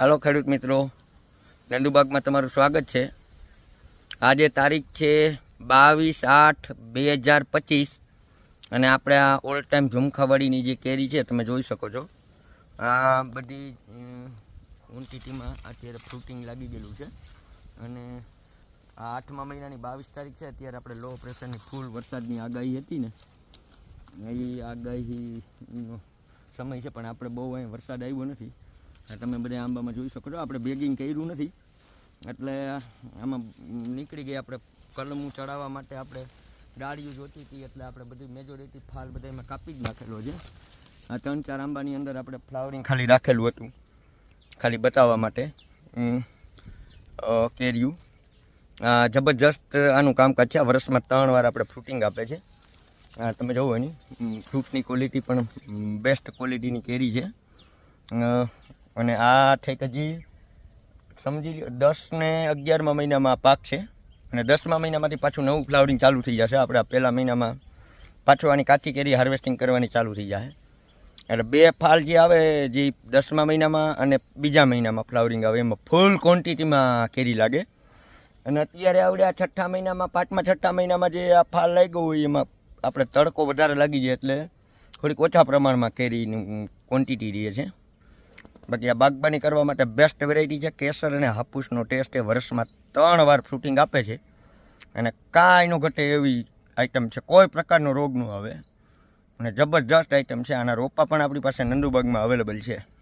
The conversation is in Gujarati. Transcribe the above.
હાલો ખેડૂત મિત્રો નંદુબાગમાં તમારું સ્વાગત છે. આજે તારીખ છે બાવીસ આઠ બે હજાર પચીસ અને આપણે આ ઓલ ટાઈમ ઝુમખાવાડીની જે કેરી છે તમે જોઈ શકો છો. આ બધી ઊંટીટીમાં અત્યારે ફ્રૂટિંગ લાગી ગયેલું છે. અને આ આઠમા મહિનાની બાવીસ તારીખ છે, અત્યારે આપણે લો પ્રેશરની ફૂલ વરસાદની આગાહી હતી ને. એ આગાહીનો સમય છે, પણ આપણે બહુ અહીં વરસાદ આવ્યો નથી. તમે બધા આંબામાં જોઈ શકો છો, આપણે બેગિંગ કર્યું નથી. એટલે આમાં નીકળી ગઈ આપણે કલમું ચડાવવા માટે આપણે ડાળીઓ જોતી હતી, એટલે આપણે બધી મેજોરિટી ફાલ બધા એમાં કાપી જ નાખેલો છે. આ ત્રણ ચાર આંબાની અંદર આપણે ફ્લાવરિંગ ખાલી રાખેલું હતું, ખાલી બતાવવા માટે. કેર્યું. આ જબરજસ્ત આનું કામકાજ છે, આ વર્ષમાં ત્રણ વાર આપણે ફ્રૂટિંગ આપે છે. આ તમે જોવો એની ફ્રૂટની ક્વોલિટી પણ બેસ્ટ ક્વોલિટીની કેરી છે. અને આ ઠેક હજી સમજી લો દસ ને અગિયારમાં મહિનામાં પાક છે. અને દસમા મહિનામાંથી પાછું નવું ફ્લાવરિંગ ચાલુ થઈ જશે. આપણે પહેલા મહિનામાં પાછું આની કાચી કેરી હાર્વેસ્ટિંગ કરવાની ચાલુ થઈ જાય. એટલે બે ફાલ જે આવે જે દસમા મહિનામાં અને બીજા મહિનામાં ફ્લાવરિંગ આવે, એમાં ફૂલ ક્વોન્ટિટીમાં કેરી લાગે. અને અત્યારે આવડે આ છઠ્ઠા મહિનામાં, પાંચમા, છઠ્ઠા મહિનામાં જે આ ફાલ લાગ્યો હોય, એમાં આપણે તડકો વધારે લાગી જાય એટલે થોડીક ઓછા પ્રમાણમાં કેરીની ક્વોન્ટિટી રહે છે. બાકી આ બાગબાની કરવા માટે બેસ્ટ વેરાયટી છે. કેસર અને હાપૂસનો ટેસ્ટ એ વર્ષમાં ત્રણ વાર ફ્રૂટિંગ આપે છે. અને કાંઈ નો ઘટે એવી આઈટમ છે. કોઈ પ્રકારનો રોગ ન આવે. અને જબરજસ્ત આઈટમ છે. આના રોપા પણ આપણી પાસે નંદુબાગમાં અવેલેબલ છે.